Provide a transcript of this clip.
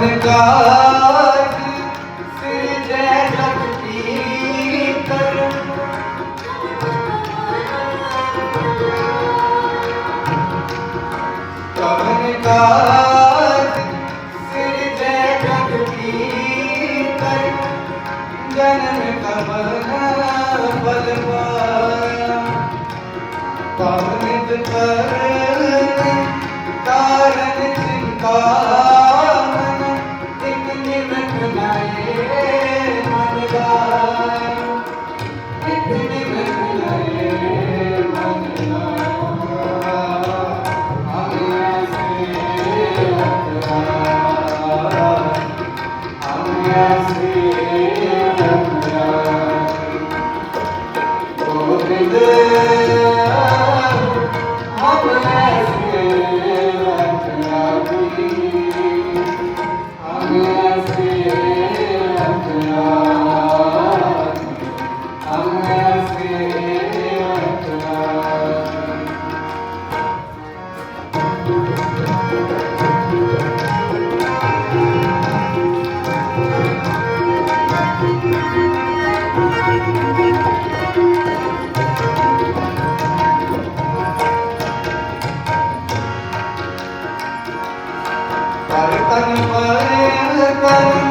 ਮਨ ਕਾਜ ਸਿਰ ਜੈ ਕਰ ਕਰ ਕਰ Yes, कर पर कर